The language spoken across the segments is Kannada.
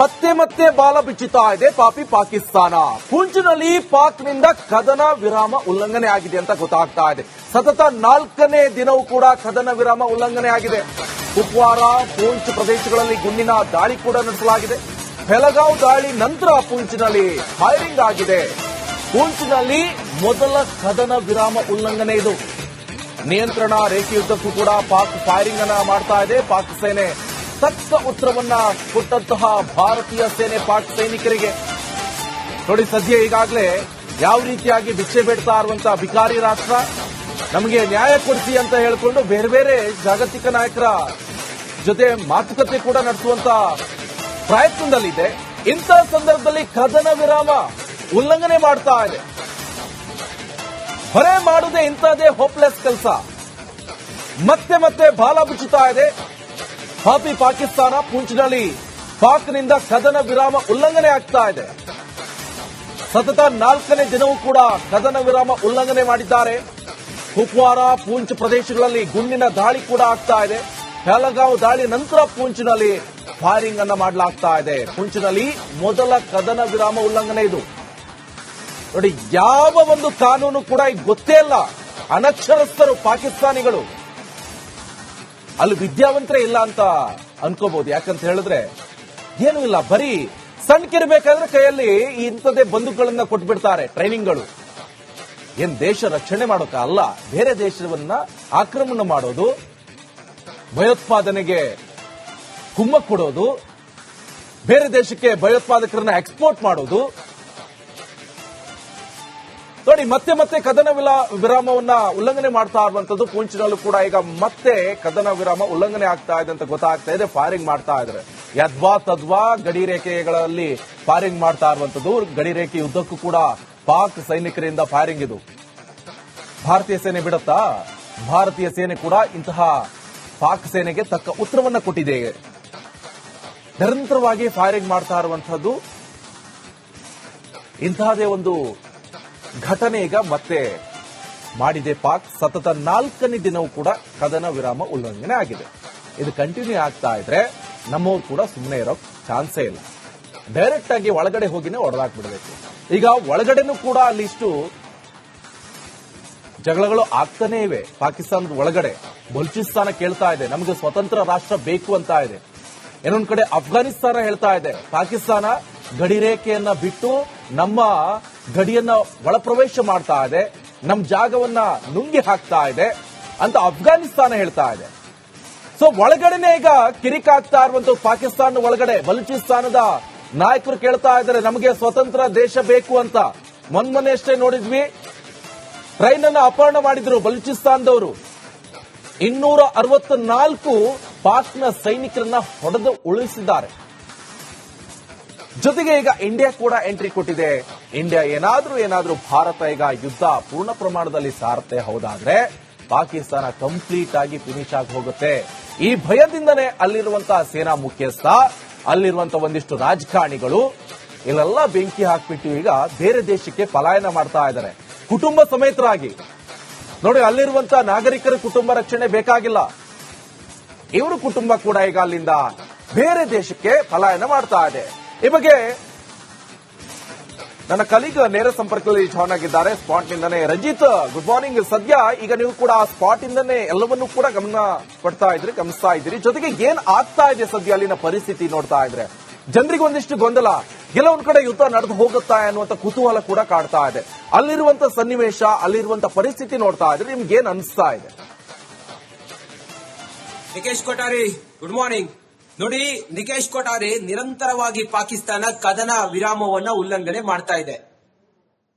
ಮತ್ತೆ ಮತ್ತೆ ಬಾಲ ಬಿಚ್ಚುತ್ತಾ ಇದೆ ಪಾಪಿ ಪಾಕಿಸ್ತಾನ. ಪುಂಚ್ನಲ್ಲಿ ಪಾಕ್ನಿಂದ ಕದನ ವಿರಾಮ ಉಲ್ಲಂಘನೆ ಆಗಿದೆ ಅಂತ ಗೊತ್ತಾಗ್ತಾ ಇದೆ. ಸತತ ನಾಲ್ಕನೇ ದಿನವೂ ಕೂಡ ಕದನ ವಿರಾಮ ಉಲ್ಲಂಘನೆ ಆಗಿದೆ. ಕುಪ್ವಾರ, ಪೂಂಚ್ ಪ್ರದೇಶಗಳಲ್ಲಿ ಗುಂಡಿನ ದಾಳಿ ಕೂಡ ನಡೆಸಲಾಗಿದೆ. ಬೆಳಗಾವ್ ದಾಳಿ ನಂತರ ಪೂಂಚ್ನಲ್ಲಿ ಫೈರಿಂಗ್ ಆಗಿದೆ. ಪೂಂಚ್ನಲ್ಲಿ ಮೊದಲ ಕದನ ವಿರಾಮ ಉಲ್ಲಂಘನೆ ಇದು. ನಿಯಂತ್ರಣ, ರೇಖೆಯುದ್ದಕ್ಕೂ ಕೂಡ ಪಾಕ್ ಫೈರಿಂಗ್ ಅನ್ನ ಮಾಡ್ತಾ ಇದೆ ಪಾಕ್ ಸೇನೆ. ತಕ್ಕ ಉತ್ತರವನ್ನ ಕೊಟ್ಟಂತಹ ಭಾರತೀಯ ಸೇನೆ ಪಾಕ್ ಸೈನಿಕರಿಗೆ. ನೋಡಿ, ಸದ್ಯ ಈಗಾಗಲೇ ಯಾವ ರೀತಿಯಾಗಿ ಭಿಕ್ಷೆ ಬೇಡ್ತಾ ಇರುವಂತಹ ಅಧಿಕಾರಿ ರಾಷ್ಟ್ರ ನಮಗೆ ನ್ಯಾಯ ಕೊಡಿಸಿ ಅಂತ ಹೇಳಿಕೊಂಡು ಬೇರೆ ಬೇರೆ ಜಾಗತಿಕ ನಾಯಕರ ಜೊತೆ ಮಾತುಕತೆ ಕೂಡ ನಡೆಸುವಂತ ಪ್ರಯತ್ನದಲ್ಲಿದೆ. ಇಂತಹ ಸಂದರ್ಭದಲ್ಲಿ ಕದನ ವಿರಾಮ ಉಲ್ಲಂಘನೆ ಮಾಡ್ತಾ ಇದೆ. ಹೊರೆ ಮಾಡುವುದೇ ಇಂಥದ್ದೇ ಹೋಪ್ಲೆಸ್ ಕೆಲಸ. ಮತ್ತೆ ಮತ್ತೆ ಬಾಲ ಬಿಚ್ಚುತ್ತಾ ಇದೆ. ಪಾಪಿ ಪಾಕಿಸ್ತಾನ ಪೂಂಚ್ನಲ್ಲಿ ಪಾಕ್ನಿಂದ ಕದನ ವಿರಾಮ ಉಲ್ಲಂಘನೆ ಆಗ್ತಾ ಇದೆ. ಸತತ ನಾಲ್ಕನೇ ದಿನವೂ ಕೂಡ ಕದನ ವಿರಾಮ ಉಲ್ಲಂಘನೆ ಮಾಡಿದ್ದಾರೆ. ಕುಪ್ವಾರ, ಪೂಂಚ್ ಪ್ರದೇಶಗಳಲ್ಲಿ ಗುಂಡಿನ ದಾಳಿ ಕೂಡ ಆಗ್ತಾ ಇದೆ. ಪಹಲಗಾಂವ್ ದಾಳಿ ನಂತರ ಪೂಂಚ್ನಲ್ಲಿ ಫೈರಿಂಗ್ ಅನ್ನ ಮಾಡಲಾಗ್ತಾ ಇದೆ. ಪೂಂಚ್ನಲ್ಲಿ ಮೊದಲ ಕದನ ವಿರಾಮ ಉಲ್ಲಂಘನೆ ಇದು. ನೋಡಿ, ಯಾವ ಒಂದು ಕಾನೂನು ಕೂಡ ಗೊತ್ತೇ ಇಲ್ಲ. ಅನಕ್ಷರಸ್ಥರು, ಪಾಕಿಸ್ತಾನಿಗಳು ಅಲ್ಲಿ ವಿದ್ಯಾವಂತರೇ ಇಲ್ಲ ಅಂತ ಅನ್ಕೋಬಹುದು. ಯಾಕಂತ ಹೇಳಿದ್ರೆ ಏನೂ ಇಲ್ಲ. ಬರೀ ಸಣ್ಣಕಿರ್ಬೇಕಾದ್ರೆ ಕೈಯಲ್ಲಿ ಇಂಥದೇ ಬಂದೂಕುಗಳನ್ನ ಕೊಟ್ಬಿಡ್ತಾರೆ ಟ್ರೈನಿಂಗ್ಗಳು ಏನ್ ದೇಶ ರಕ್ಷಣೆ ಮಾಡೋಕ ಅಲ್ಲ, ಬೇರೆ ದೇಶವನ್ನ ಆಕ್ರಮಣ ಮಾಡೋದು, ಭಯೋತ್ಪಾದನೆಗೆ ಕುಮ್ಮಕ್ ಕೊಡೋದು ಬೇರೆ ದೇಶಕ್ಕೆ ಭಯೋತ್ಪಾದಕರನ್ನ ಎಕ್ಸ್ಪೋರ್ಟ್ ಮಾಡೋದು ನೋಡಿ, ಮತ್ತೆ ಮತ್ತೆ ಕದನ ವಿಲ- ವಿರಾಮವನ್ನ ಉಲ್ಲಂಘನೆ ಮಾಡ್ತಾ ಇರುವಂತದ್ದು ಪೂಂಚ್ನಲ್ಲೂ ಕೂಡ ಈಗ ಮತ್ತೆ ಕದನ ವಿರಾಮ ಉಲ್ಲಂಘನೆ ಆಗ್ತಾ ಇದೆ ಅಂತ ಗೊತ್ತಾಗ್ತಾ ಇದೆ ಫೈರಿಂಗ್ ಮಾಡ್ತಾ ಇದ್ದಾರೆ. ಯದ್ವಾ ತದ್ವಾ ಗಡಿ ರೇಖೆಗಳಲ್ಲಿ ಫೈರಿಂಗ್ ಮಾಡ್ತಾ ಇರುವಂತದ್ದು. ಗಡಿ ರೇಖೆ ಉದ್ದಕ್ಕೂ ಕೂಡ ಪಾಕ್ ಸೈನಿಕರಿಂದ ಫೈರಿಂಗ್ ಇದು. ಭಾರತೀಯ ಸೇನೆ ಬಿಡುತ್ತಾ? ಭಾರತೀಯ ಸೇನೆ ಕೂಡ ಇಂತಹ ಪಾಕ್ ಸೇನೆಗೆ ತಕ್ಕ ಉತ್ತರವನ್ನ ಕೊಟ್ಟಿದೆ. ನಿರಂತರವಾಗಿ ಫೈರಿಂಗ್ ಮಾಡ್ತಾ ಇರುವಂತಹದ್ದು ಇಂತಹದೇ ಒಂದು ಘಟನೆ ಈಗ ಮತ್ತೆ ಮಾಡಿದೆ ಪಾಕ್ ಸತತ ನಾಲ್ಕನೇ ದಿನವೂ ಕೂಡ ಕದನ ವಿರಾಮ ಉಲ್ಲಂಘನೆ ಆಗಿದೆ. ಇದು ಕಂಟಿನ್ಯೂ ಆಗ್ತಾ ಇದ್ರೆ ನಮ್ಮವ್ರು ಕೂಡ ಸುಮ್ಮನೆ ಇರೋ ಚಾನ್ಸೇ ಇಲ್ಲ. ಡೈರೆಕ್ಟ್ ಆಗಿ ಒಳಗಡೆ ಹೋಗಿನೇ ಹೊಡೆದಾಕ್ಬಿಡ್ಬೇಕು. ಈಗ ಒಳಗಡೆನೂ ಕೂಡ ಅಲ್ಲಿಷ್ಟು ಜಗಳಗಳು ಆಗ್ತಾನೇ ಇವೆ. ಪಾಕಿಸ್ತಾನದ ಒಳಗಡೆ. ಬಲೂಚಿಸ್ತಾನ ಕೇಳ್ತಾ ಇದೆ. ನಮಗೆ ಸ್ವತಂತ್ರ ರಾಷ್ಟ್ರ ಬೇಕು ಅಂತ ಇದೆ. ಇನ್ನೊಂದು ಕಡೆ ಅಫ್ಘಾನಿಸ್ತಾನ ಹೇಳ್ತಾ ಇದೆ. ಪಾಕಿಸ್ತಾನ ಗಡಿ ರೇಖೆಯನ್ನ ಬಿಟ್ಟು ನಮ್ಮ ಗಡಿಯನ್ನ ಒಳಪ್ರವೇಶ ಮಾಡ್ತಾ ಇದೆ. ನಮ್ಮ ಜಾಗವನ್ನ ನುಂಗಿ ಹಾಕ್ತಾ ಇದೆ. ಅಂತ ಅಫ್ಘಾನಿಸ್ತಾನ ಹೇಳ್ತಾ ಇದೆ. ಸೊ ಒಳಗಡೆನೆ ಈಗ ಕಿರಿಕಾಗ್ತಾ ಇರುವಂತ ಪಾಕಿಸ್ತಾನ ಒಳಗಡೆ ಬಲೂಚಿಸ್ತಾನದ ನಾಯಕರು ಕೇಳ್ತಾ ಇದ್ದಾರೆ, ನಮಗೆ ಸ್ವತಂತ್ರ ದೇಶ ಬೇಕು ಅಂತ. ಮೊನ್ಮೊನ್ನೆ ಅಷ್ಟೇ ನೋಡಿದ್ವಿ. ಟ್ರೈನ್ ಅನ್ನು ಅಪಹರಣ ಮಾಡಿದ್ರು ಬಲೂಚಿಸ್ತಾನದವರು. ಇನ್ನೂರ ಅರವತ್ನಾಲ್ಕು ಪಾಕ್ನ ಸೈನಿಕರನ್ನ ಹೊಡೆದು ಉಳಿಸಿದ್ದಾರೆ ಜೊತೆಗೆ ಈಗ ಇಂಡಿಯಾ ಕೂಡ ಎಂಟ್ರಿ ಕೊಟ್ಟಿದೆ. ಇಂಡಿಯಾ ಏನಾದ್ರೂ ಏನಾದ್ರೂ ಭಾರತ ಈಗ ಯುದ್ಧ ಪೂರ್ಣ ಪ್ರಮಾಣದಲ್ಲಿ ಸಾರತೆ ಹೌದಾದ್ರೆ ಪಾಕಿಸ್ತಾನ ಕಂಪ್ಲೀಟ್ ಆಗಿ ಫಿನಿಶ್ ಆಗಿ ಹೋಗುತ್ತೆ. ಈ ಭಯದಿಂದನೇ ಅಲ್ಲಿರುವಂತಹ ಸೇನಾ ಮುಖ್ಯಸ್ಥ ಅಲ್ಲಿರುವಂತಹ ಒಂದಿಷ್ಟು ರಾಜಕಾರಣಿಗಳು, ಇಲ್ಲೆಲ್ಲ ಬೆಂಕಿ ಹಾಕ್ಬಿಟ್ಟು ಈಗ ಬೇರೆ ದೇಶಕ್ಕೆ ಪಲಾಯನ ಮಾಡ್ತಾ ಇದ್ದಾರೆ. ಕುಟುಂಬ ಸಮೇತರಾಗಿ. ನೋಡಿ ಅಲ್ಲಿರುವಂತಹ ನಾಗರಿಕರ ಕುಟುಂಬ ರಕ್ಷಣೆ ಬೇಕಾಗಿಲ್ಲ. ಇವರು ಕುಟುಂಬ ಕೂಡ ಈಗ ಅಲ್ಲಿಂದ ಬೇರೆ ದೇಶಕ್ಕೆ ಪಲಾಯನ ಮಾಡ್ತಾ ಇದೆ. ಈ ಬಗ್ಗೆ ನನ್ನ ಕಲೀಗ್ ನೇರ ಸಂಪರ್ಕದಲ್ಲಿ ಜಾಯ್ನ್ ಆಗಿದ್ದಾರೆ. ಸ್ಪಾಟ್ ನಿಂದನೇ. ರಂಜಿತ್ ಗುಡ್ ಮಾರ್ನಿಂಗ್ ಸದ್ಯ ಈಗ ನೀವು ಕೂಡ ಆ ಸ್ಪಾಟ್ ಇಂದನೇ ಎಲ್ಲವನ್ನೂ ಕೂಡ ಗಮನ ಪಡ್ತಾ ಇದ್ರಿ, ಗಮನಿಸ್ತಾ ಇದ್ದೀರಿ. ಜೊತೆಗೆ ಏನ್ ಆಗ್ತಾ ಇದೆ ಸದ್ಯ ಅಲ್ಲಿನ ಪರಿಸ್ಥಿತಿ ನೋಡ್ತಾ ಇದ್ರೆ? ಜನರಿಗೆ ಒಂದಿಷ್ಟು ಗೊಂದಲ. ಕೆಲವೊಂದ್ ಕಡೆ ಯುದ್ಧ ನಡೆದು ಹೋಗುತ್ತಾ ಅನ್ನುವಂತ ಕುತೂಹಲ ಕೂಡ ಕಾಡ್ತಾ ಇದೆ. ಅಲ್ಲಿರುವಂತ ಸನ್ನಿವೇಶ, ಅಲ್ಲಿರುವಂತ ಪರಿಸ್ಥಿತಿ ನೋಡ್ತಾ ಇದ್ರೆ ನಿಮ್ಗೆ ಏನ್ ಅನಿಸ್ತಾ ಇದೆ? ನಿಕೇಶ್ ಗುಡ್ ಮಾರ್ನಿಂಗ್ ನೋಡಿ, ನಿಕೇಶ್ ಕೊಠಾರಿ ನಿರಂತರವಾಗಿ ಪಾಕಿಸ್ತಾನ ಕದನ ವಿರಾಮವನ್ನ ಉಲ್ಲಂಘನೆ ಮಾಡ್ತಾ ಇದೆ.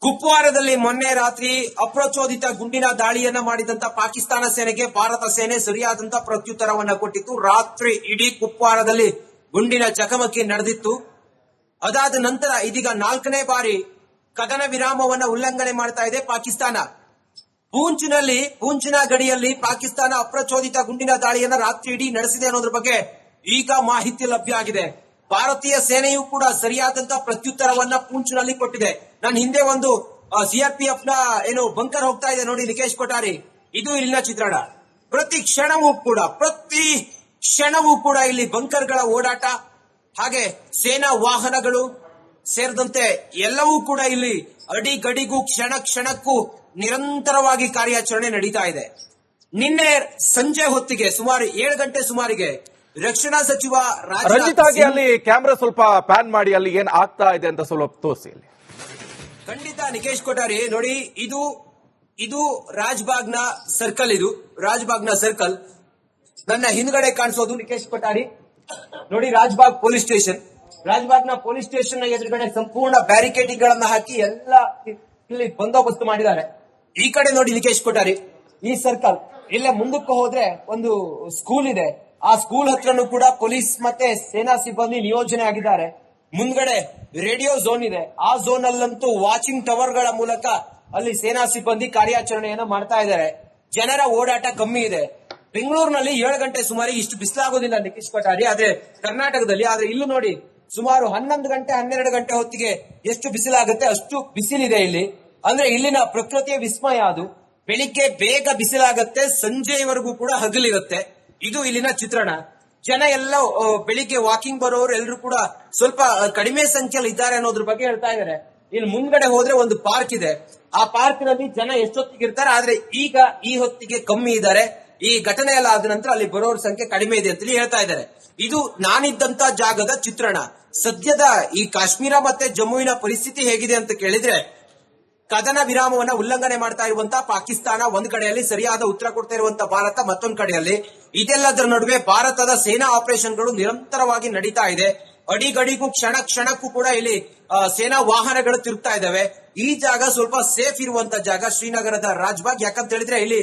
ಕುಪ್ವಾರದಲ್ಲಿ ಮೊನ್ನೆ ರಾತ್ರಿ ಅಪ್ರಚೋದಿತ ಗುಂಡಿನ ದಾಳಿಯನ್ನ ಮಾಡಿದಂತ ಪಾಕಿಸ್ತಾನ ಸೇನೆಗೆ ಭಾರತ ಸೇನೆ ಸರಿಯಾದಂತ ಪ್ರತ್ಯುತ್ತರವನ್ನ ಕೊಟ್ಟಿತ್ತು. ರಾತ್ರಿ ಇಡೀ ಕುಪ್ವಾರದಲ್ಲಿ ಗುಂಡಿನ ಚಕಮಕಿ ನಡೆದಿತ್ತು. ಅದಾದ ನಂತರ ಇದೀಗ ನಾಲ್ಕನೇ ಬಾರಿ ಕದನ ವಿರಾಮವನ್ನ ಉಲ್ಲಂಘನೆ ಮಾಡ್ತಾ ಇದೆ ಪಾಕಿಸ್ತಾನ. ಪೂಂಚ್ನಲ್ಲಿ, ಪೂಂಚಿನ ಗಡಿಯಲ್ಲಿ ಪಾಕಿಸ್ತಾನ ಅಪ್ರಚೋದಿತ ಗುಂಡಿನ ದಾಳಿಯನ್ನ ರಾತ್ರಿ ಇಡೀ ನಡೆಸಿದೆ ಅನ್ನೋದ್ರ ಬಗ್ಗೆ ಈಗ ಮಾಹಿತಿ ಲಭ್ಯ ಆಗಿದೆ. ಭಾರತೀಯ ಸೇನೆಯು ಕೂಡ ಸರಿಯಾದಂತಹ ಪ್ರತ್ಯುತ್ತರವನ್ನ ಪೂಂಚ್ನಲ್ಲಿ ಕೊಟ್ಟಿದೆ. ನನ್ನ ಹಿಂದೆ ಒಂದು ಸಿಆರ್ಪಿಎಫ್ನ ಏನು ಬಂಕರ್ ಹೋಗ್ತಾ ಇದೆ ನೋಡಿ ನಿಕೇಶ್ ಕೊಠಾರಿ. ಇದು ಇಲ್ಲಿನ ಚಿತ್ರಣ. ಪ್ರತಿ ಕ್ಷಣವೂ ಕೂಡ, ಪ್ರತಿ ಕ್ಷಣವೂ ಕೂಡ ಇಲ್ಲಿ ಬಂಕರ್ಗಳ ಓಡಾಟ, ಹಾಗೆ ಸೇನಾ ವಾಹನಗಳು ಸೇರಿದಂತೆ ಎಲ್ಲವೂ ಕೂಡ ಇಲ್ಲಿ ಅಡಿ ಗಡಿಗೂ ಕ್ಷಣ ಕ್ಷಣಕ್ಕೂ ನಿರಂತರವಾಗಿ ಕಾರ್ಯಾಚರಣೆ ನಡೀತಾ ಇದೆ. ನಿನ್ನೆ ಸಂಜೆ ಹೊತ್ತಿಗೆ ಸುಮಾರು ಏಳು ಗಂಟೆ ಸುಮಾರಿಗೆ ರಕ್ಷಣಾ ಸಚಿವ ರಂಜಿತಾಗಿ ಅಲ್ಲಿ ಕ್ಯಾಮ್ರಾ ಸ್ವಲ್ಪ ಪ್ಯಾನ್ ಮಾಡಿ ಅಲ್ಲಿ ಏನ್ ಆಗ್ತಾ ಇದೆ ಅಂತ ಸ್ವಲ್ಪ ತೋರಿಸಿ ಅಲ್ಲಿ. ಖಂಡಿತ ನಿಕೇಶ್ ಕೊಠಾರಿ ನೋಡಿ ಇದು ಇದು ರಾಜ್ಬಾಗ್ನ ಸರ್ಕಲ್ ಇದು. ರಾಜ್ಬಾಗ್ನ ಸರ್ಕಲ್ ನನ್ನ ಹಿಂದ್ಗಡೆ ಕಾಣಿಸೋದು ನಿಕೇಶ್ ಕೊಠಾರಿ. ನೋಡಿ ರಾಜ್ಬಾಗ್ ಪೊಲೀಸ್ ಸ್ಟೇಷನ್. ರಾಜ್ಬಾಗ್ನ ಪೊಲೀಸ್ ಸ್ಟೇಷನ್ನ ಎದುರುಗಡೆ ಸಂಪೂರ್ಣ ಬ್ಯಾರಿಕೇಡಿಂಗ್ ಗಳನ್ನ ಹಾಕಿ ಎಲ್ಲ ಇಲ್ಲಿ ಬಂದೋಬಸ್ತ್ ಮಾಡಿದ್ದಾರೆ. ಈ ಕಡೆ ನೋಡಿ ನಿಕೇಶ್ ಕೊಠಾರಿ ಈ ಸರ್ಕಲ್ ಇಲ್ಲೇ ಮುಂದಕ್ಕೆ ಹೋದ್ರೆ ಒಂದು ಸ್ಕೂಲ್ ಇದೆ. ಆ ಸ್ಕೂಲ್ ಹತ್ರನೂ ಕೂಡ ಪೊಲೀಸ್ ಮತ್ತೆ ಸೇನಾ ಸಿಬ್ಬಂದಿ ನಿಯೋಜನೆ ಆಗಿದ್ದಾರೆ. ಮುಂದ್ಗಡೆ ರೇಡಿಯೋ ಝೋನ್ ಇದೆ. ಆ ಝೋನ್ ಅಲ್ಲಂತೂ ವಾಚಿಂಗ್ ಟವರ್ಗಳ ಮೂಲಕ ಅಲ್ಲಿ ಸೇನಾ ಸಿಬ್ಬಂದಿ ಕಾರ್ಯಾಚರಣೆಯನ್ನು ಮಾಡ್ತಾ ಇದ್ದಾರೆ. ಜನರ ಓಡಾಟ ಕಮ್ಮಿ ಇದೆ. ಬೆಂಗಳೂರಿನಲ್ಲಿ ಏಳು ಗಂಟೆ ಸುಮಾರಿಗೆ ಇಷ್ಟು ಬಿಸಿಲಾಗೋದಿಲ್ಲ ನಿಖಿಶ್ ಕೊಠಾರಿ ಆದ್ರೆ ಕರ್ನಾಟಕದಲ್ಲಿ, ಆದ್ರೆ ಇಲ್ಲೂ ನೋಡಿ, ಸುಮಾರು ಹನ್ನೊಂದು ಗಂಟೆ, ಹನ್ನೆರಡು ಗಂಟೆ ಹೊತ್ತಿಗೆ ಎಷ್ಟು ಬಿಸಿಲಾಗುತ್ತೆ ಅಷ್ಟು ಬಿಸಿಲಿದೆ ಇಲ್ಲಿ. ಅಂದ್ರೆ ಇಲ್ಲಿನ ಪ್ರಕೃತಿಯ ವಿಸ್ಮಯ ಅದು. ಬೆಳಿಗ್ಗೆ ಬೇಗ ಬಿಸಿಲಾಗುತ್ತೆ ಸಂಜೆಯವರೆಗೂ ಕೂಡ ಹಗಲಿರುತ್ತೆ. ಇದು ಇಲ್ಲಿನ ಚಿತ್ರಣ. ಜನ ಎಲ್ಲ ಬೆಳಿಗ್ಗೆ ವಾಕಿಂಗ್ ಬರೋರು ಎಲ್ಲರೂ ಕೂಡ ಸ್ವಲ್ಪ ಕಡಿಮೆ ಸಂಖ್ಯೆಯಲ್ಲಿ ಇದ್ದಾರೆ ಅನ್ನೋದ್ರ ಬಗ್ಗೆ ಹೇಳ್ತಾ ಇದ್ದಾರೆ ಇಲ್ಲಿ ಮುಂದ್ಗಡೆ ಹೋದ್ರೆ ಒಂದು ಪಾರ್ಕ್ ಇದೆ. ಆ ಪಾರ್ಕ್ನಲ್ಲಿ ಜನ ಎಷ್ಟೊತ್ತಿಗೆ ಇರ್ತಾರೆ, ಆದ್ರೆ ಈಗ ಈ ಹೊತ್ತಿಗೆ ಕಮ್ಮಿ ಇದ್ದಾರೆ. ಈ ಘಟನೆ ಎಲ್ಲ ಆದ ನಂತರ ಅಲ್ಲಿ ಬರೋರ ಸಂಖ್ಯೆ ಕಡಿಮೆ ಇದೆ ಅಂತೇಳಿ ಹೇಳ್ತಾ ಇದ್ದಾರೆ ಇದು ನಾನಿದ್ದಂತ ಜಾಗದ ಚಿತ್ರಣ. ಸದ್ಯದ ಈ ಕಾಶ್ಮೀರ ಮತ್ತೆ ಜಮ್ಮುವಿನ ಪರಿಸ್ಥಿತಿ ಹೇಗಿದೆ ಅಂತ ಕೇಳಿದ್ರೆ ಕದನ ವಿರಾಮವನ್ನ ಉಲ್ಲಂಘನೆ ಮಾಡ್ತಾ ಇರುವಂತಹ ಪಾಕಿಸ್ತಾನ ಒಂದ್ ಕಡೆಯಲ್ಲಿ ಸರಿಯಾದ ಉತ್ತರ ಕೊಡ್ತಾ ಇರುವಂತಹ ಭಾರತ ಮತ್ತೊಂದು ಕಡೆಯಲ್ಲಿ. ಇದೆಲ್ಲದರ ನಡುವೆ ಭಾರತದ ಸೇನಾ ಆಪರೇಷನ್ಗಳು ನಿರಂತರವಾಗಿ ನಡೀತಾ ಇದೆ. ಅಡಿಗಡಿಗೂ ಕ್ಷಣ ಕ್ಷಣಕ್ಕೂ ಕೂಡ ಇಲ್ಲಿ ಸೇನಾ ವಾಹನಗಳು ತಿರುಗ್ತಾ ಇದಾವೆ ಈ ಜಾಗ ಸ್ವಲ್ಪ ಸೇಫ್ ಇರುವಂತ ಜಾಗ ಶ್ರೀನಗರದ ರಾಜ್ಬಾಗ್ ಯಾಕಂತ ಹೇಳಿದ್ರೆ ಇಲ್ಲಿ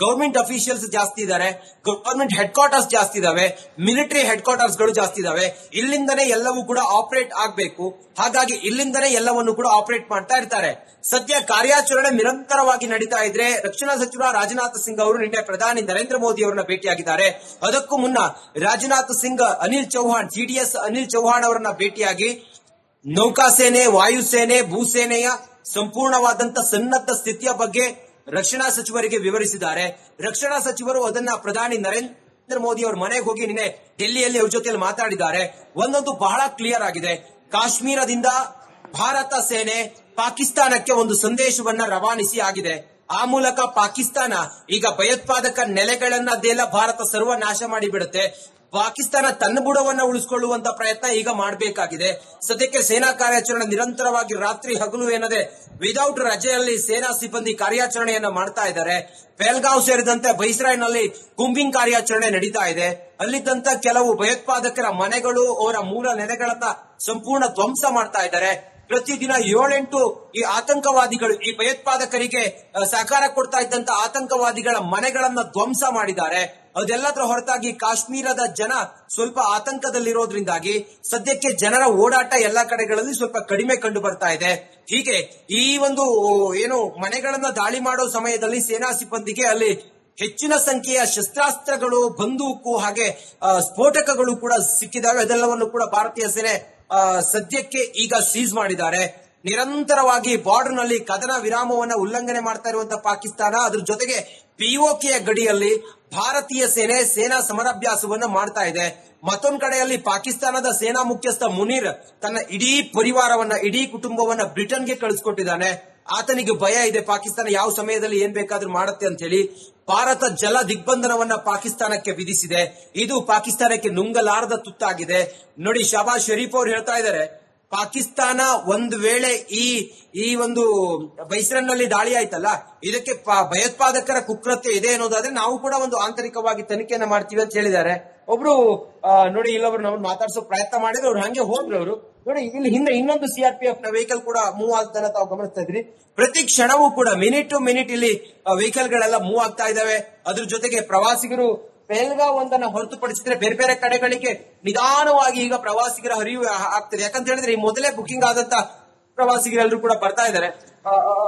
ಗವರ್ಮೆಂಟ್ ಅಫಿಷಿಯಲ್ಸ್ ಜಾಸ್ತಿ ಇದ್ದಾರೆ ಗವರ್ಮೆಂಟ್ ಹೆಡ್ ಕ್ವಾರ್ಟರ್ಸ್ ಜಾಸ್ತಿ ಇದಾವೆ. ಮಿಲಿಟರಿ ಹೆಡ್ ಕ್ವಾರ್ಟರ್ಸ್ಗಳು ಜಾಸ್ತಿ ಇದಾವೆ. ಇಲ್ಲಿಂದನೇ ಎಲ್ಲವೂ ಕೂಡ ಆಪರೇಟ್ ಆಗಬೇಕು. ಹಾಗಾಗಿ ಇಲ್ಲಿಂದನೇ ಎಲ್ಲವನ್ನು ಕೂಡ ಆಪರೇಟ್ ಮಾಡ್ತಾ ಇರ್ತಾರೆ. ಸದ್ಯ ಕಾರ್ಯಾಚರಣೆ ನಿರಂತರವಾಗಿ ನಡೀತಾ ಇದ್ರೆ ರಕ್ಷಣಾ ಸಚಿವ ರಾಜನಾಥ್ ಸಿಂಗ್ ಅವರು ನಿನ್ನೆ ಪ್ರಧಾನಿ ನರೇಂದ್ರ ಮೋದಿ ಅವರನ್ನ ಭೇಟಿಯಾಗಿದ್ದಾರೆ. ಅದಕ್ಕೂ ಮುನ್ನ ರಾಜನಾಥ್ ಸಿಂಗ್, ಅನಿಲ್ ಚೌಹಾಣ್ ಜಿಡಿಎಸ್ ಅನಿಲ್ ಚೌಹಾಣ್ ಅವರನ್ನ ಭೇಟಿಯಾಗಿ ನೌಕಾಸೇನೆ, ವಾಯುಸೇನೆ, ಭೂಸೇನೆಯ ಸಂಪೂರ್ಣವಾದಂತ ಸನ್ನದ್ಧ ಸ್ಥಿತಿಯ ಬಗ್ಗೆ ರಕ್ಷಣಾ ಸಚಿವರಿಗೆ ವಿವರಿಸಿದ್ದಾರೆ. ರಕ್ಷಣಾ ಸಚಿವರು ಅದನ್ನ ಪ್ರಧಾನಿ ನರೇಂದ್ರ ಮೋದಿ ಅವರ ಮನೆಗೆ ಹೋಗಿ ನಿನ್ನೆ ಡೆಲ್ಲಿಯಲ್ಲಿ ಅವ್ರ ಜೊತೆಯಲ್ಲಿ ಮಾತಾಡಿದ್ದಾರೆ. ಒಂದೊಂದು ಬಹಳ ಕ್ಲಿಯರ್ ಆಗಿದೆ. ಕಾಶ್ಮೀರದಿಂದ ಭಾರತ ಸೇನೆ ಪಾಕಿಸ್ತಾನಕ್ಕೆ ಒಂದು ಸಂದೇಶವನ್ನ ರವಾನಿಸಿ ಆಗಿದೆ. ಆ ಮೂಲಕ ಪಾಕಿಸ್ತಾನ ಈಗ ಭಯೋತ್ಪಾದಕ ನೆಲೆಗಳನ್ನದೆಲ್ಲ ಭಾರತ ಸರ್ವ ನಾಶ ಮಾಡಿಬಿಡುತ್ತೆ. ಪಾಕಿಸ್ತಾನ ತನ್ನ ಬುಡವನ್ನ ಉಳಿಸಿಕೊಳ್ಳುವಂತ ಪ್ರಯತ್ನ ಈಗ ಮಾಡಬೇಕಾಗಿದೆ. ಸದ್ಯಕ್ಕೆ ಸೇನಾ ಕಾರ್ಯಾಚರಣೆ ನಿರಂತರವಾಗಿ ರಾತ್ರಿ ಹಗಲು ಏನದೆ ವಿದೌಟ್ ರಜೆಯಲ್ಲಿ ಸೇನಾ ಸಿಬ್ಬಂದಿ ಕಾರ್ಯಾಚರಣೆಯನ್ನ ಮಾಡ್ತಾ ಇದ್ದಾರೆ. ಪೆಲ್ಗಾಂವ್ ಸೇರಿದಂತೆ ಬೈಸ್ರಾಯ್ನಲ್ಲಿ ಕುಂಬಿಂಗ್ ಕಾರ್ಯಾಚರಣೆ ನಡೀತಾ ಇದೆ. ಅಲ್ಲಿದ್ದಂತ ಕೆಲವು ಭಯೋತ್ಪಾದಕರ ಮನೆಗಳು ಅವರ ಮೂಲ ನೆಲೆಗಳನ್ನ ಸಂಪೂರ್ಣ ಧ್ವಂಸ ಮಾಡ್ತಾ ಇದ್ದಾರೆ. ಪ್ರತಿದಿನ ಏಳೆಂಟು ಈ ಆತಂಕವಾದಿಗಳು, ಈ ಭಯೋತ್ಪಾದಕರಿಗೆ ಸಹಕಾರ ಕೊಡ್ತಾ ಇದ್ದಂತ ಆತಂಕವಾದಿಗಳ ಮನೆಗಳನ್ನ ಧ್ವಂಸ ಮಾಡಿದ್ದಾರೆ. ಅದೆಲ್ಲದರ ಹೊರತಾಗಿ ಕಾಶ್ಮೀರದ ಜನ ಸ್ವಲ್ಪ ಆತಂಕದಲ್ಲಿರೋದ್ರಿಂದಾಗಿ ಸದ್ಯಕ್ಕೆ ಜನರ ಓಡಾಟ ಎಲ್ಲಾ ಕಡೆಗಳಲ್ಲಿ ಸ್ವಲ್ಪ ಕಡಿಮೆ ಕಂಡು ಬರ್ತಾ ಇದೆ. ಹೀಗೆ ಈ ಒಂದು ಏನು ಮನೆಗಳನ್ನ ದಾಳಿ ಮಾಡೋ ಸಮಯದಲ್ಲಿ ಸೇನಾ ಸಿಬ್ಬಂದಿಗೆ ಅಲ್ಲಿ ಹೆಚ್ಚಿನ ಸಂಖ್ಯೆಯ ಶಸ್ತ್ರಾಸ್ತ್ರಗಳು, ಬಂದೂಕು ಹಾಗೆ ಸ್ಫೋಟಕಗಳು ಕೂಡ ಸಿಕ್ಕಿದಾವೆ. ಅದೆಲ್ಲವನ್ನು ಕೂಡ ಭಾರತೀಯ ಸೇನೆ ಸದ್ಯಕ್ಕೆ ಈಗ ಸೀಸ್ ಮಾಡಿದ್ದಾರೆ. ನಿರಂತರವಾಗಿ ಬಾರ್ಡರ್ನಲ್ಲಿ ಕದನ ವಿರಾಮವನ್ನು ಉಲ್ಲಂಘನೆ ಮಾಡ್ತಾ ಇರುವಂತಹ ಪಾಕಿಸ್ತಾನ, ಅದ್ರ ಜೊತೆಗೆ ಪಿಒಕೆಯ ಗಡಿಯಲ್ಲಿ ಭಾರತೀಯ ಸೇನೆ ಸೇನಾ ಸಮರಾಭ್ಯಾಸವನ್ನು ಮಾಡ್ತಾ ಇದೆ. ಮತ್ತೊಂದು ಕಡೆಯಲ್ಲಿ ಪಾಕಿಸ್ತಾನದ ಸೇನಾ ಮುಖ್ಯಸ್ಥ ಮುನೀರ್ ತನ್ನ ಇಡೀ ಪರಿವಾರವನ್ನ, ಇಡೀ ಕುಟುಂಬವನ್ನ ಬ್ರಿಟನ್ಗೆ ಕಳಿಸ್ಕೊಟ್ಟಿದ್ದಾನೆ. ಆತನಿಗೆ ಭಯ ಇದೆ, ಪಾಕಿಸ್ತಾನ ಯಾವ ಸಮಯದಲ್ಲಿ ಏನ್ ಬೇಕಾದ್ರೂ ಮಾಡುತ್ತೆ ಅಂತ ಹೇಳಿ ಭಾರತ ಜಲ ದಿಗ್ಬಂಧನವನ್ನ ಪಾಕಿಸ್ತಾನಕ್ಕೆ ವಿಧಿಸಿದೆ. ಇದು ಪಾಕಿಸ್ತಾನಕ್ಕೆ ನುಂಗಲಾರದ ತುತ್ತಾಗಿದೆ. ನೋಡಿ ಶಬಾಜ್ ಶರೀಫ್ ಅವ್ರು ಹೇಳ್ತಾ ಇದ್ದಾರೆ ಪಾಕಿಸ್ತಾನ ಒಂದು ವೇಳೆ ಈ ಈ ಒಂದು ಬೈಸ್ರನ್ನಲ್ಲಿ ದಾಳಿ ಆಯ್ತಲ್ಲ, ಇದಕ್ಕೆ ಭಯೋತ್ಪಾದಕರ ಕುಕೃತ್ಯ ಇದೆ ಅನ್ನೋದಾದ್ರೆ ನಾವು ಕೂಡ ಒಂದು ಆಂತರಿಕವಾಗಿ ತನಿಖೆಯನ್ನ ಮಾಡ್ತೀವಿ ಅಂತ ಹೇಳಿದ್ದಾರೆ. ಒಬ್ರು ನೋಡಿ, ಇಲ್ಲೊಬ್ರು ನಾವು ಮಾತಾಡ್ಸೋ ಪ್ರಯತ್ನ ಮಾಡಿದ್ರು ಅವ್ರು ಹಂಗೆ ಹೋದ್ರು ಅವರು. ನೋಡಿ, ಇಲ್ಲಿ ಹಿಂದೆ ಇನ್ನೊಂದು ಸಿಆರ್ಪಿಎಫ್ನ ವೆಹಿಕಲ್ ಕೂಡ ಮೂವ್ ಆಗ್ತಾನೆ ತಾವು ಗಮನಿಸ್ತಾ ಇದ್ರಿ. ಪ್ರತಿ ಕ್ಷಣವೂ ಕೂಡ ಮಿನಿಟ್ ಟು ಮಿನಿಟ್ ಇಲ್ಲಿ ವೆಹಿಕಲ್ ಗಳೆಲ್ಲ ಮೂವ್ ಆಗ್ತಾ ಇದಾವೆ ಅದ್ರ ಜೊತೆಗೆ ಪ್ರವಾಸಿಗರು ಒಂದನ್ನ ಹೊರತುಪಡಿಸಿದ್ರೆ ಬೇರೆ ಬೇರೆ ಕಡೆಗಳಿಗೆ ನಿಧಾನವಾಗಿ ಈಗ ಪ್ರವಾಸಿಗರ ಹರಿವು ಆಗ್ತದೆ. ಯಾಕಂತ ಹೇಳಿದ್ರೆ ಈ ಮೊದಲೇ ಬುಕಿಂಗ್ ಆದಂತ ಪ್ರವಾಸಿಗರೆಲ್ಲರೂ ಕೂಡ ಬರ್ತಾ ಇದ್ದಾರೆ.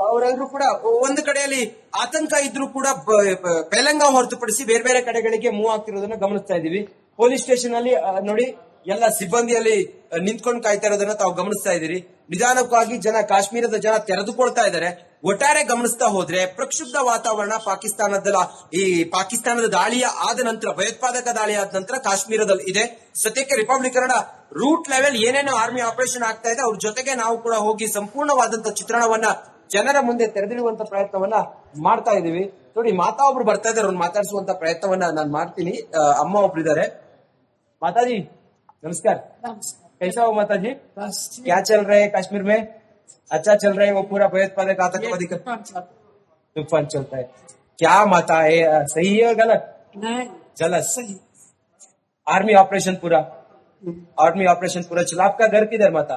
ಅವರೆಲ್ಲರೂ ಕೂಡ ಒಂದು ಕಡೆಯಲ್ಲಿ ಆತಂಕ ಇದ್ರೂ ಕೂಡ ಬ- ಬ- ಹೊರತುಪಡಿಸಿ ಬೇರೆ ಬೇರೆ ಕಡೆಗಳಿಗೆ ಮೂವ್ ಆಗ್ತಿರೋದನ್ನ ಗಮನಿಸ್ತಾ ಇದೀವಿ ಪೊಲೀಸ್ ಸ್ಟೇಷನ್ ಅಲ್ಲಿ ನೋಡಿ, ಎಲ್ಲ ಸಿಬ್ಬಂದಿಯಲ್ಲಿ ನಿಂತ್ಕೊಂಡು ಕಾಯ್ತಾ ಇರೋದನ್ನ ತಾವು ಗಮನಿಸ್ತಾ ಇದ್ದೀರಿ. ನಿಧಾನಕ್ಕಾಗಿ ಜನ ಕಾಶ್ಮೀರದ ಜನ ತೆರೆದುಕೊಳ್ತಾ ಇದ್ದಾರೆ. ಒಟ್ಟಾರೆ ಗಮನಿಸ್ತಾ ಹೋದ್ರೆ ಪ್ರಕ್ಷುಬ್ಧ ವಾತಾವರಣ ಪಾಕಿಸ್ತಾನದ ಈ ಪಾಕಿಸ್ತಾನದ ದಾಳಿಯ ಆದ ನಂತರ ಭಯೋತ್ಪಾದಕ ದಾಳಿ ಆದ ನಂತರ ಕಾಶ್ಮೀರದಲ್ಲಿ ಇದೆ ಸದ್ಯಕ್ಕೆ ರಿಪಬ್ಲಿಕ್ ಕನ್ನಡ ರೂಟ್ ಲೆವೆಲ್ ಏನೇನೋ ಆರ್ಮಿ ಆಪರೇಷನ್ ಆಗ್ತಾ ಇದೆ ಅವ್ರ ಜೊತೆಗೆ ನಾವು ಕೂಡ ಹೋಗಿ ಸಂಪೂರ್ಣವಾದಂತ ಚಿತ್ರಣವನ್ನ ಜನರ ಮುಂದೆ ತೆರೆದಿಡುವಂತ ಪ್ರಯತ್ನವನ್ನ ಮಾಡ್ತಾ ಇದೀವಿ ನೋಡಿ ಮಾತಾ ಒಬ್ರು ಬರ್ತಾ ಇದಾರೆ ಅವ್ರನ್ನ ಮಾತಾಡಿಸುವಂತ ಪ್ರಯತ್ನವನ್ನ ನಾನು ಮಾಡ್ತೀನಿ ಆ, ಅಮ್ಮ ಒಬ್ರು ಇದಾರೆ ಮಾತಾಜಿ ನಮಸ್ಕಾರ कैसा हो माता जी क्या चल रहा है कश्मीर में अच्छा चल रहा है वो पूरा भयोत्पादक आतंकवादी का तूफ़ान चलता है। क्या माता है सही है गलत? नहीं। गलत आर्मी ऑपरेशन पूरा। आर्मी ऑपरेशन पूरा। चला आपका घर किधर माता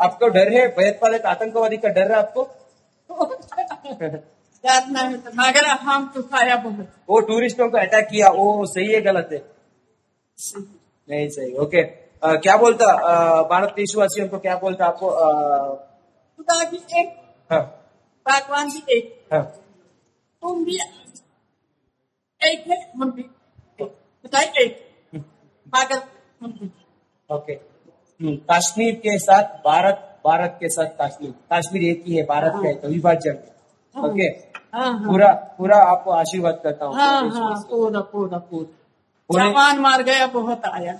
आपको डर है? भयोत्पादक आतंकवादी का डर है आपको? तो मगर हम तो खाया बहुत वो टूरिस्टों को अटैक किया वो सही है गलत है? नहीं सही। ओके अ, क्या बोलता? भारत देशवासियों को क्या बोलता आपको? खुदा भी एक हाँ। भगवान भी एक। हाँ। तुम भी एक है हम भी एक। एक। मगर हम भी। ओके। हम्म, कश्मीर के साथ भारत भारत के साथ कश्मीर। कश्मीर एक ही है भारत का है तो विभाजन। ओके। हाँ हाँ। पूरा पूरा आपको आशीर्वाद करता हूँ। हाँ हाँ पूरा पूरा। पूरा जवान मार गया बहुत आया।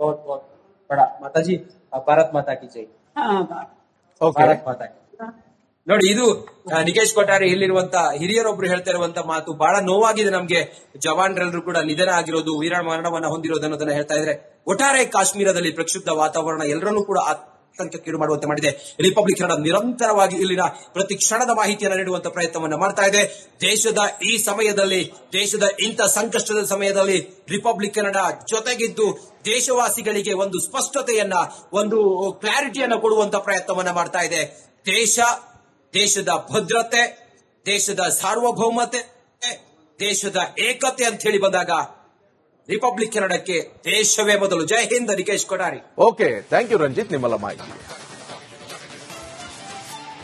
बहुत बहुत बड़ा माता जी भारत माता की जय हाँ बात ಓಕೆ ಭಾರತ್ ಮಾತಾ ಕಿ. ನೋಡಿ ಇದು ಆ, ನಿಕೇಶ್ ಕೊಠಾರಿ ಇಲ್ಲಿರುವಂತ ಹಿರಿಯರೊಬ್ರು ಹೇಳ್ತಾ ಇರುವಂತ ಮಾತು ಬಹಳ ನೋವಾಗಿದೆ ನಮ್ಗೆ ಜವಾನ್ರೆಲ್ಲರೂ ಕೂಡ ನಿಧನ ಆಗಿರೋದು ವೀರ ಮರಣವನ್ನ ಹೊಂದಿರೋದು ಅನ್ನೋದನ್ನ ಹೇಳ್ತಾ ಇದ್ರೆ ಒಟ್ಟಾರೆ ಕಾಶ್ಮೀರದಲ್ಲಿ ಪ್ರಕ್ಷುಬ್ಧ ವಾತಾವರಣ ಎಲ್ಲರನ್ನೂ ಕೂಡ ಆತಂಕಕ್ಕೀಡು ಮಾಡುವಂತೆ ಮಾಡಿದೆ. ರಿಪಬ್ಲಿಕ್ ಕನ್ನಡ ನಿರಂತರವಾಗಿ ಇಲ್ಲಿನ ಪ್ರತಿ ಕ್ಷಣದ ಮಾಹಿತಿಯನ್ನು ನೀಡುವಂತ ಪ್ರಯತ್ನವನ್ನು ಮಾಡ್ತಾ ಇದೆ. ದೇಶದ ಈ ಸಮಯದಲ್ಲಿ, ದೇಶದ ಇಂಥ ಸಂಕಷ್ಟದ ಸಮಯದಲ್ಲಿ ರಿಪಬ್ಲಿಕ್ ಕನ್ನಡ ಜೊತೆಗಿದ್ದು ದೇಶವಾಸಿಗಳಿಗೆ ಒಂದು ಸ್ಪಷ್ಟತೆಯನ್ನ, ಒಂದು ಕ್ಲಾರಿಟಿಯನ್ನು ಕೊಡುವಂತ ಪ್ರಯತ್ನವನ್ನ ಮಾಡ್ತಾ ಇದೆ. ದೇಶ, ದೇಶದ ಭದ್ರತೆ, ದೇಶದ ಸಾರ್ವಭೌಮತೆ, ದೇಶದ ಏಕತೆ ಅಂತ ಹೇಳಿ ಬಂದಾಗ ರಿಪಬ್ಲಿಕ್ ಕನ್ನಡಕ್ಕೆ ದೇಶವೇ ಮೊದಲು. Jai Hind Nikesh Kothari okay thank you Ranjith ನಿಮ್ಮೆಲ್ಲ ಮಾಹಿತಿ